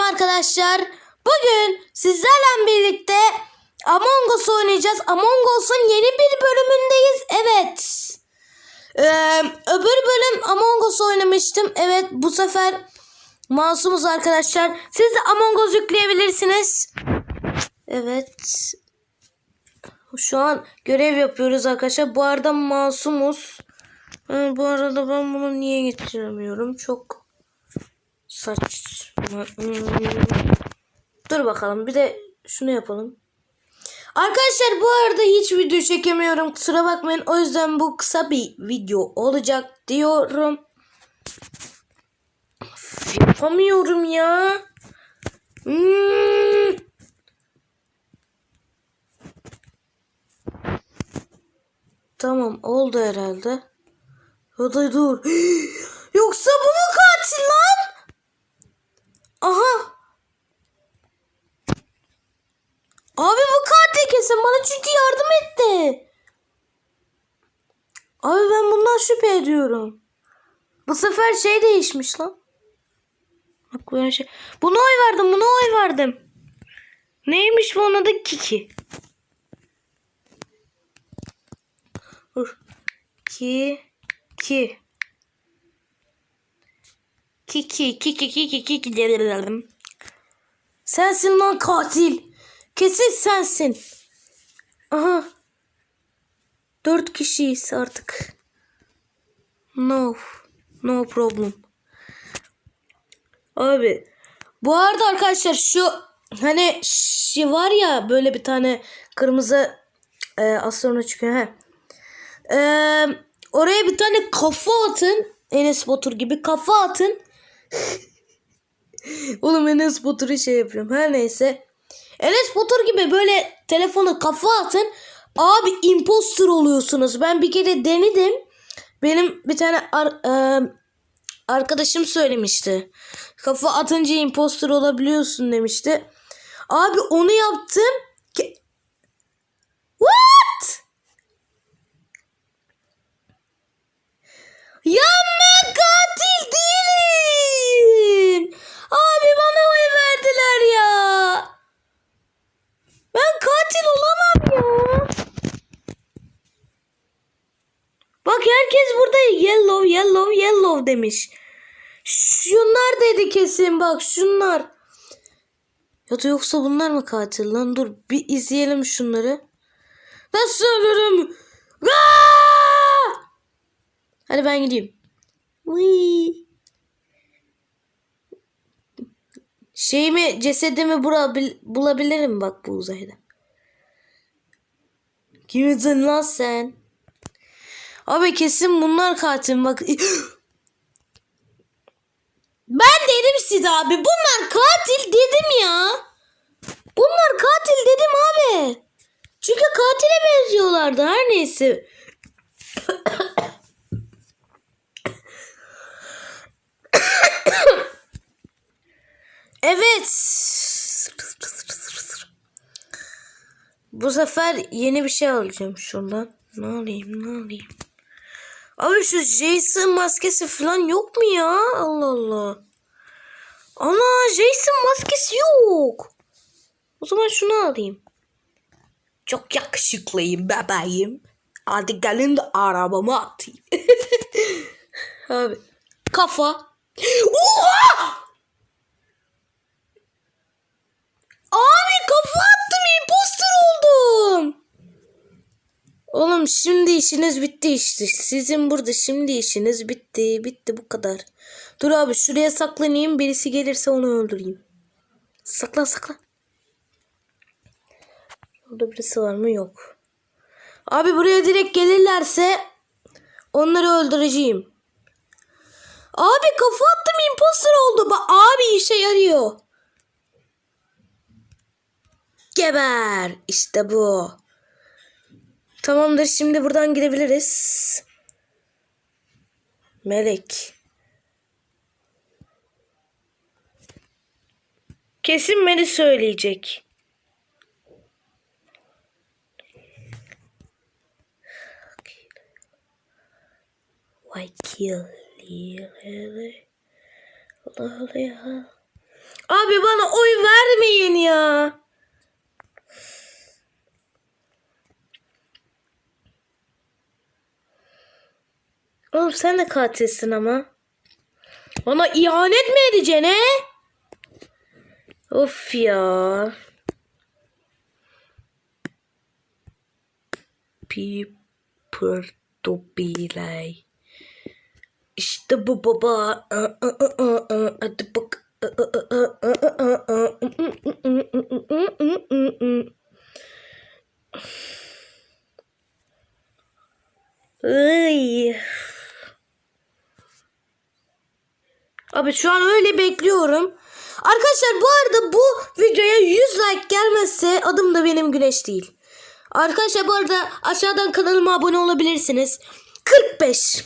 Selam arkadaşlar. Bugün sizlerle birlikte Among Us oynayacağız. Among Us'un yeni bir bölümündeyiz. Evet. Ee, öbür bölüm Among Us oynamıştım. Evet bu sefer masumuz arkadaşlar. Siz de Among Us yükleyebilirsiniz. Evet. Şu an görev yapıyoruz arkadaşlar. Bu arada masumuz. Ha, bu arada ben bunu niye getiremiyorum? Çok Hmm. Dur bakalım. Bir de şunu yapalım. Arkadaşlar bu arada hiç video çekemiyorum. Kusura bakmayın. O yüzden bu kısa bir video olacak diyorum. Yapamıyorum ya. Hmm. Tamam oldu herhalde. Hadi dur. Yoksa bu mu katil lan? Aha. Abi bu katil kesin bana çünkü yardım etti. Abi ben bundan şüphe ediyorum. Bu sefer şey değişmiş lan. Bak böyle şey. Buna oy verdim, buna oy verdim. Neymiş bu onun adı Kiki. Ki ki. Kiki kiki kiki kiki dedim. Sensin lan katil. Kesin sensin. Aha. Dört kişiyiz artık. No. No problem. Abi. Bu arada arkadaşlar şu hani şey var ya böyle bir tane kırmızı e, sonra çıkıyor. He. Ee, oraya bir tane kafa atın. Enes Batur gibi kafa atın. Oğlum Enes Batur'u şey yapıyorum. Her neyse. Enes Batur gibi böyle telefonu kafa atın. Abi imposter oluyorsunuz. Ben bir kere denedim. Benim bir tane ar- e, arkadaşım söylemişti. Kafa atınca imposter olabiliyorsun demişti. Abi onu yaptım. Ke- What? Ya ben katil değilim. Abi bana oy verdiler ya. Ben katil olamam ya. Bak herkes burada yellow yellow yellow demiş. Şunlar dedi kesin bak şunlar. Ya da yoksa bunlar mı katil lan? Dur bir izleyelim şunları. Nasıl ölürüm? Aa! Hadi ben gideyim. Uy. Şeyimi cesedimi bulabil- bulabilirim bak bu uzayda. Kimsin lan sen? Abi kesin bunlar katil bak. Ben dedim size abi bunlar katil dedim ya. Bunlar katil dedim abi. Çünkü katile benziyorlardı her neyse. Evet. Bu sefer yeni bir şey alacağım şuradan. Ne alayım ne alayım. Abi şu Jason maskesi falan yok mu ya? Allah Allah. Ana Jason maskesi yok. O zaman şunu alayım. Çok yakışıklıyım bebeğim. Hadi gelin de arabama atayım. Abi kafa. Oha! Abi kafa attım imposter oldum. Oğlum şimdi işiniz bitti işte. Sizin burada şimdi işiniz bitti. Bitti bu kadar. Dur abi şuraya saklanayım. Birisi gelirse onu öldüreyim. Saklan saklan. Burada birisi var mı? Yok. Abi buraya direkt gelirlerse onları öldüreceğim. Abi kafa attım imposter oldu. Abi işe yarıyor. Geber. İşte bu. Tamamdır şimdi buradan gidebiliriz. Melek. Kesin beni söyleyecek. Abi bana oy vermeyin ya. Oğlum sen de katilsin ama. Bana ihanet mi edeceksin he? Of ya. People to be like. İşte bu baba. Hadi bak. Ay. Abi şu an öyle bekliyorum. Arkadaşlar bu arada bu videoya 100 like gelmezse adım da benim Güneş değil. Arkadaşlar bu arada aşağıdan kanalıma abone olabilirsiniz. 45.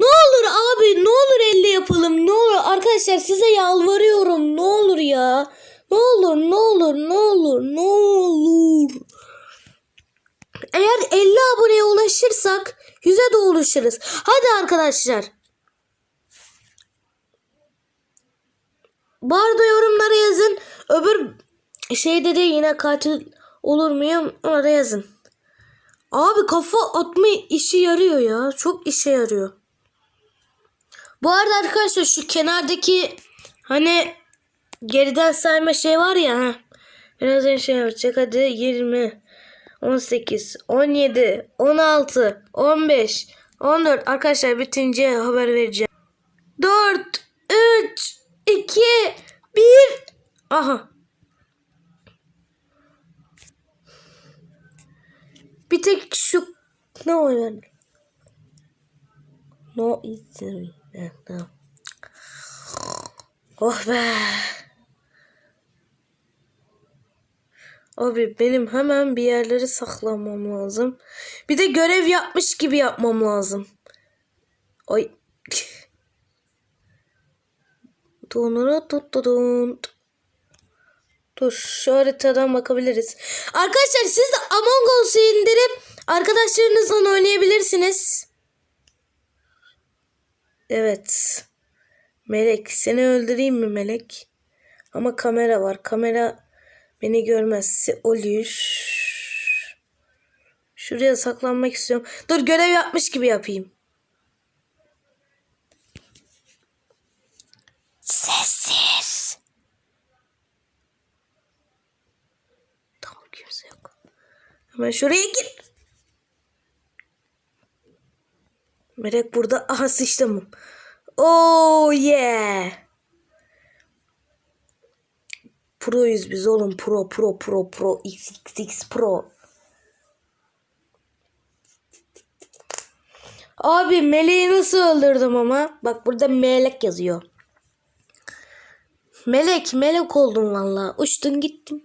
Ne olur abi ne olur 50 yapalım ne olur arkadaşlar size yalvarıyorum ne olur ya. Ne olur ne olur ne olur ne olur. Eğer 50 aboneye ulaşırsak 100'e de ulaşırız. Hadi arkadaşlar. Bu arada yorumlara yazın. Öbür şeyde de yine katil olur muyum? Ona da yazın. Abi kafa atma işi yarıyor ya. Çok işe yarıyor. Bu arada arkadaşlar şu kenardaki hani geriden sayma şey var ya. Ha. Birazdan şey yapacak. Hadi 20, 18, 17, 16, 15, 14. Arkadaşlar bitince haber vereceğim. 4, 3, 2, 1. Aha. Bir tek şu ne oynar? No. Evet, tamam. Oh be. Abi benim hemen bir yerleri saklamam lazım. Bir de görev yapmış gibi yapmam lazım. Ay. Donunu tuttudun. Dur şu haritadan bakabiliriz. Arkadaşlar siz de Among Us'u indirip arkadaşlarınızla oynayabilirsiniz. Evet. Melek seni öldüreyim mi Melek? Ama kamera var. Kamera beni görmezse olur. Şuraya saklanmak istiyorum. Dur görev yapmış gibi yapayım. Sessiz. Tamam kimse yok. Hemen şuraya gir. Melek burada. Aha sıçtım. Oh yeah. Pro'yuz biz oğlum. Pro pro pro pro. XXX pro. Abi meleği nasıl öldürdüm ama? Bak burada melek yazıyor. Melek melek oldun valla. Uçtun gittin.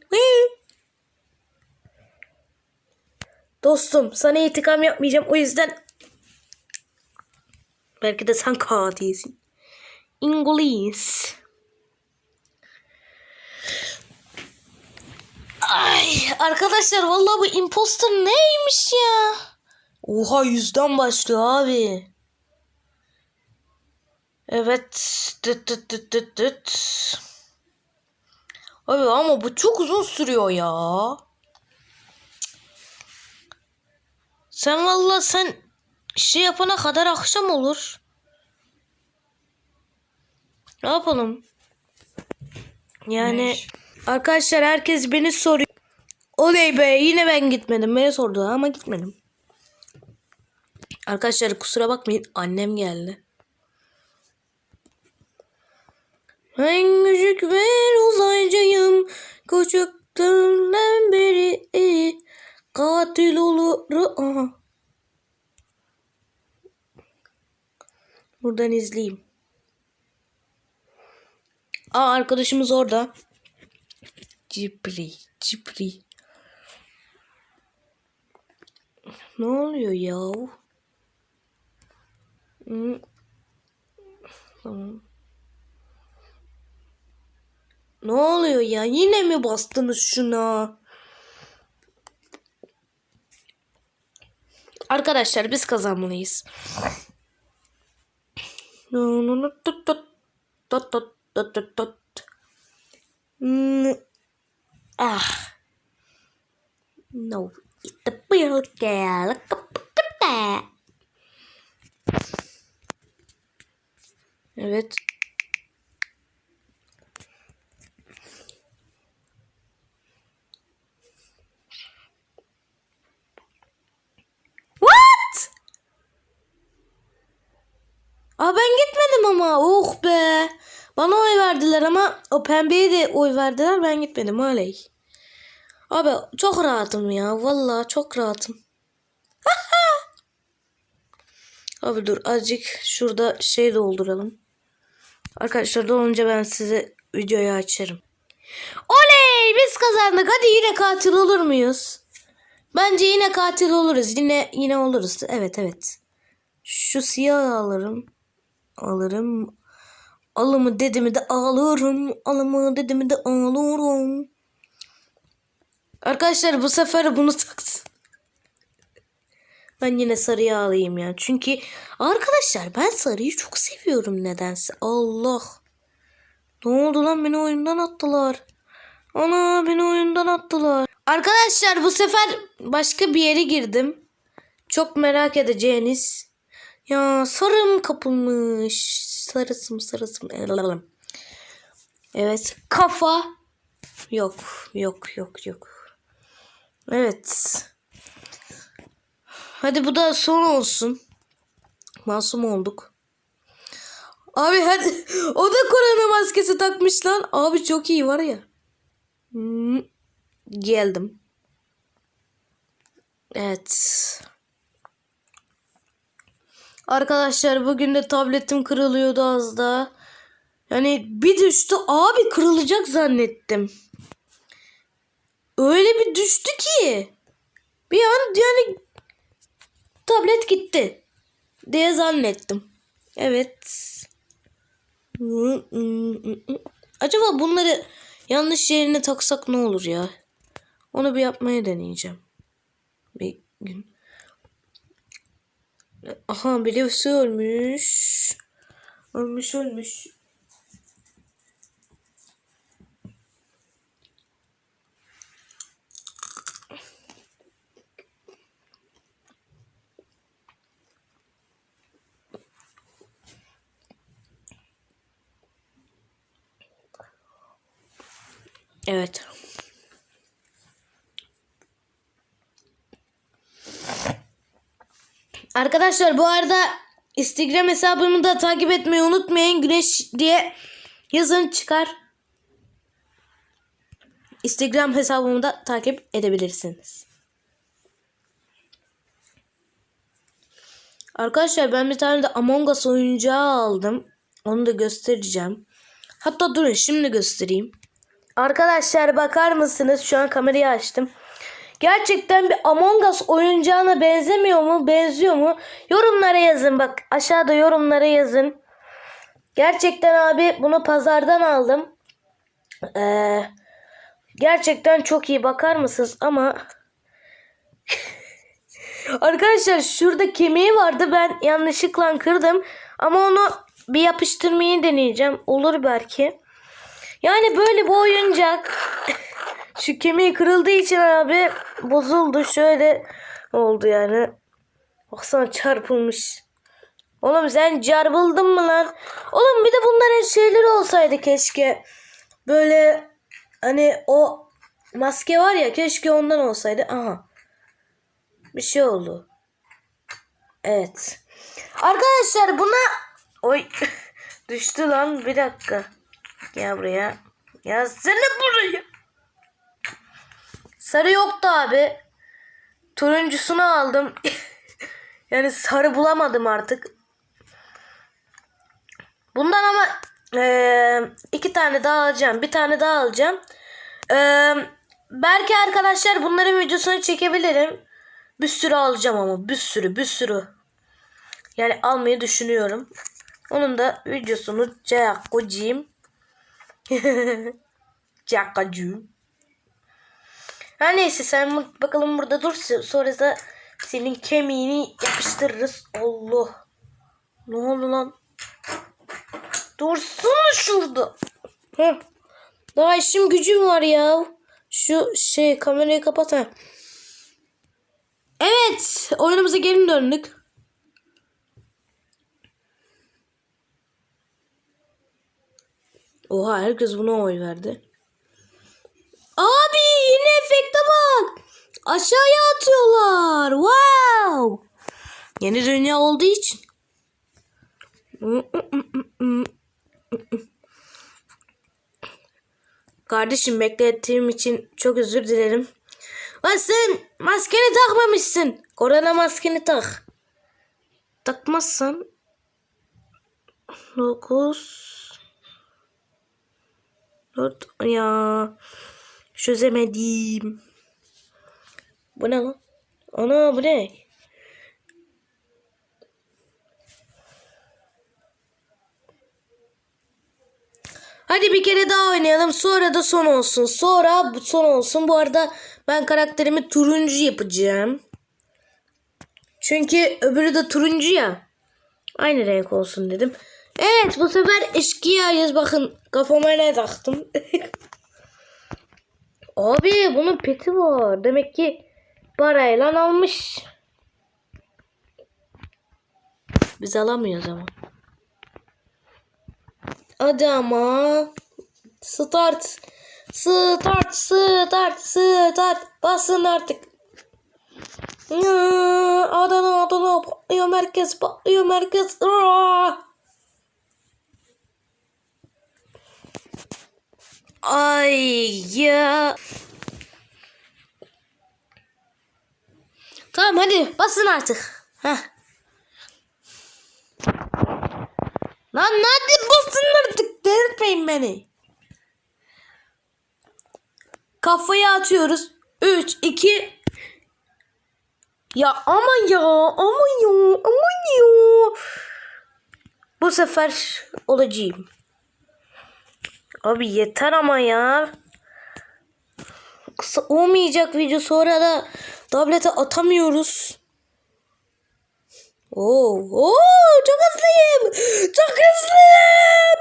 Dostum sana intikam yapmayacağım. O yüzden belki de sen katilsin. İngiliz. Ay arkadaşlar vallahi bu imposter neymiş ya? Oha yüzden başlıyor abi. Evet. Dıt dıt dıt dıt dıt. Abi ama bu çok uzun sürüyor ya. Sen valla sen şey yapana kadar akşam olur. Ne yapalım? Yani arkadaşlar herkes beni soruyor. Oley be yine ben gitmedim. Beni sordu ama gitmedim. Arkadaşlar kusura bakmayın annem geldi. Ben küçük bir. Küçüklüğümden beri katil olur. Aha. Buradan izleyeyim. Aa arkadaşımız orada. Cipri, cipri. Ne oluyor ya? Hı. Tamam. Ne oluyor ya? Yine mi bastınız şuna? Arkadaşlar biz kazanmalıyız. Ah. No. It's a real girl. Evet. What? Aa ben gitmedim ama. Oh be. Bana oy verdiler ama o pembeye de oy verdiler. Ben gitmedim oley. Abi çok rahatım ya. Vallahi çok rahatım. Abi dur azıcık şurada şey dolduralım. Arkadaşlar dolunca ben size videoyu açarım. Oley biz kazandık. Hadi yine katil olur muyuz? Bence yine katil oluruz. Yine yine oluruz. Evet evet. Şu siyah alırım. Alırım. Alımı dedimi de alırım. Alımı dedimi de alırım. Arkadaşlar bu sefer bunu taktım. Ben yine sarıyı alayım ya. Çünkü arkadaşlar ben sarıyı çok seviyorum nedense. Allah. Ne oldu lan beni oyundan attılar. Ana beni oyundan attılar. Arkadaşlar bu sefer başka bir yere girdim. Çok merak edeceğiniz. Ya sarım kapılmış. Sarısım sarısım. Evet kafa. Yok yok yok yok. Evet. Hadi bu da son olsun. Masum olduk. Abi hadi. O da korona maskesi takmış lan. Abi çok iyi var ya. Hmm, Geldim. Evet. Arkadaşlar bugün de tabletim kırılıyordu az daha. Yani bir düştü abi kırılacak zannettim. Öyle bir düştü ki. Bir an yani tablet gitti diye zannettim. Evet. Acaba bunları yanlış yerine taksak ne olur ya? Onu bir yapmaya deneyeceğim. Bir gün. Aha birisi ölmüş. Ölmüş ölmüş. Evet. Arkadaşlar bu arada Instagram hesabımı da takip etmeyi unutmayın. Güneş diye yazın çıkar. Instagram hesabımı da takip edebilirsiniz. Arkadaşlar ben bir tane de Among Us oyuncağı aldım. Onu da göstereceğim. Hatta durun şimdi göstereyim. Arkadaşlar bakar mısınız? Şu an kamerayı açtım. Gerçekten bir Among Us oyuncağına benzemiyor mu? Benziyor mu? Yorumlara yazın. Bak aşağıda yorumlara yazın. Gerçekten abi bunu pazardan aldım. Ee, gerçekten çok iyi bakar mısınız? Ama Arkadaşlar şurada kemiği vardı. Ben yanlışlıkla kırdım. Ama onu bir yapıştırmayı deneyeceğim. Olur belki. Yani böyle bir oyuncak. Şu kemiği kırıldığı için abi bozuldu. Şöyle oldu yani. Baksana çarpılmış. Oğlum sen çarpıldın mı lan? Oğlum bir de bunların şeyleri olsaydı keşke. Böyle hani o maske var ya keşke ondan olsaydı. Aha. Bir şey oldu. Evet. Arkadaşlar buna oy düştü lan bir dakika. Gel buraya. Ya seni buraya. Sarı yoktu abi. Turuncusunu aldım. yani sarı bulamadım artık. Bundan ama eee, iki tane daha alacağım. Bir tane daha alacağım. Eee, belki arkadaşlar bunların videosunu çekebilirim. Bir sürü alacağım ama bir sürü bir sürü. Yani almayı düşünüyorum. Onun da videosunu çekeceğim. Çakacığım. Her neyse sen bakalım burada dur sonra da senin kemiğini yapıştırırız. Allah. Ne oldu lan? Dursana şurada. Heh. Daha işim gücüm var ya. Şu şey kamerayı kapat ha. Evet. Oyunumuza geri döndük. Oha herkes buna oy verdi. Abi yine efekte bak. Aşağıya atıyorlar. Wow. Yeni dünya olduğu için. Kardeşim beklettiğim için çok özür dilerim. Lan sen maskeni takmamışsın. Korona maskeni tak. Takmazsan 9 4 ya çözemedim. Bu ne lan? Ana bu ne? Hadi bir kere daha oynayalım. Sonra da son olsun. Sonra son olsun. Bu arada ben karakterimi turuncu yapacağım. Çünkü öbürü de turuncu ya. Aynı renk olsun dedim. Evet bu sefer eşkıyayız. Bakın kafama ne taktım. Abi bunun peti var. Demek ki parayla almış. Biz alamıyoruz ama. Hadi ama. Start. Start. Start. Start. Basın artık. Adana Adana patlıyor merkez patlıyor merkez. Ay ya. Tamam hadi basın artık. Heh. Lan hadi basın artık delirtmeyin beni. Kafayı atıyoruz. 3, 2 Ya aman ya aman ya aman ya. Bu sefer olacağım. Abi yeter ama ya. Kısa olmayacak video sonra da tablete atamıyoruz. Oo, oo çok hızlıyım. Çok hızlıyım.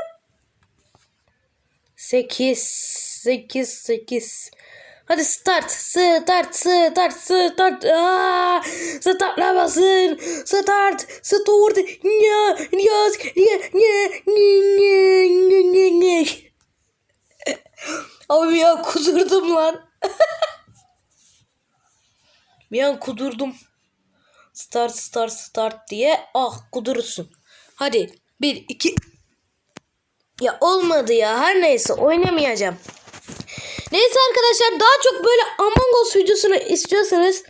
8 8 8 Hadi start. Start. Start. Start. Aa, startla basın. Start. Start. Ya. Yaz. Ya. Ya. Ya. Ya. Ya. Ya. Abi an kudurdum lan. bir an kudurdum. Start start start diye. Ah kudurursun. Hadi. Bir iki. Ya olmadı ya. Her neyse oynamayacağım. Neyse arkadaşlar daha çok böyle Among Us videosunu istiyorsanız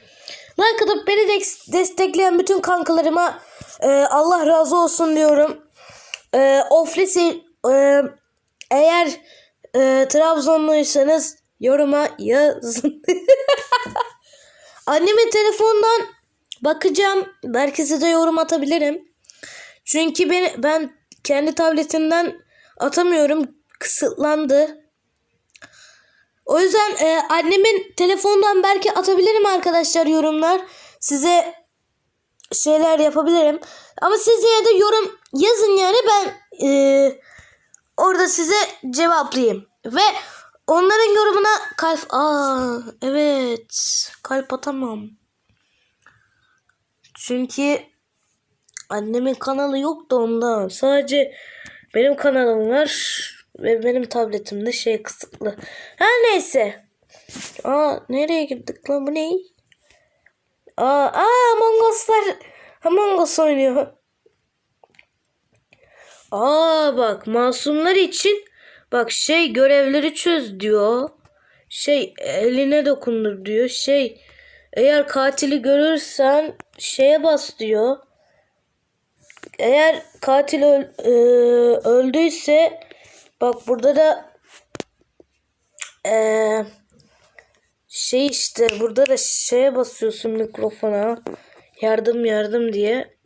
like atıp beni de destekleyen bütün kankalarıma e, Allah razı olsun diyorum. E, Oflisi e, eğer e, Trabzonluysanız yoruma yazın. Annemin telefondan bakacağım. Belki size yorum atabilirim. Çünkü ben, ben kendi tabletimden atamıyorum. Kısıtlandı. O yüzden e, annemin telefondan belki atabilirim arkadaşlar yorumlar. Size şeyler yapabilirim. Ama siz yine de yorum yazın yani ben e, orada size cevaplayayım. Ve onların yorumuna kalp... Aa evet kalp atamam. Çünkü annemin kanalı yok da ondan. Sadece benim kanalım var. Ve benim tabletimde şey kısıtlı. Her neyse. Aa nereye girdik lan bu ne? Aa, aa Among Us'lar Among Us oynuyor. Aa bak masumlar için bak şey görevleri çöz diyor. Şey eline dokundur diyor. Şey eğer katili görürsen şeye bas diyor. Eğer katil öl, e, öldüyse Bak burada da ee, şey işte burada da şeye basıyorsun mikrofona. Yardım yardım diye.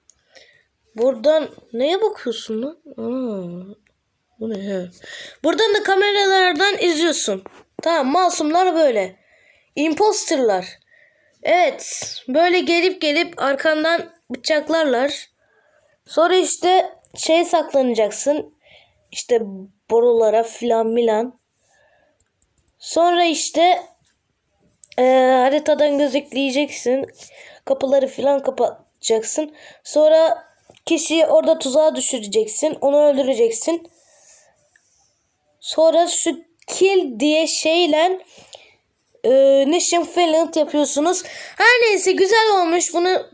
Buradan neye bakıyorsun lan? Aa, bu ne? Buradan da kameralardan izliyorsun. Tamam masumlar böyle. Imposterlar. Evet. Böyle gelip gelip arkandan bıçaklarlar. Sonra işte şey saklanacaksın. İşte borulara filan milan. Sonra işte e, haritadan gözetleyeceksin. Kapıları falan kapatacaksın. Sonra kişiyi orada tuzağa düşüreceksin. Onu öldüreceksin. Sonra şu kill diye şeyle e, Nation Falent yapıyorsunuz. Her neyse güzel olmuş. Bunu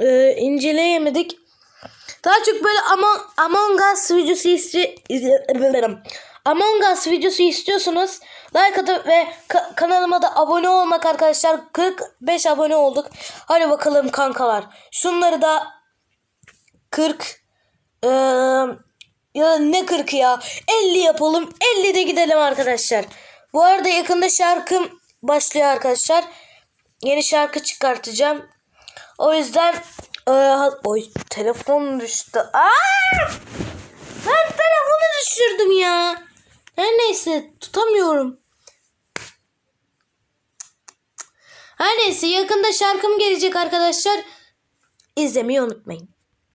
e, inceleyemedik. Daha çok böyle Among, Among Us videosu isti Among Us videosu istiyorsunuz. Like atıp ve ka- kanalıma da abone olmak arkadaşlar. 45 abone olduk. Hadi bakalım kankalar. Şunları da 40 eee, ya ne 40 ya 50 yapalım 50 de gidelim arkadaşlar. Bu arada yakında şarkım başlıyor arkadaşlar. Yeni şarkı çıkartacağım. O yüzden eee, oy telefon düştü. Aa! Ben telefonu düşürdüm ya. Her neyse tutamıyorum. Her neyse yakında şarkım gelecek arkadaşlar. İzlemeyi unutmayın.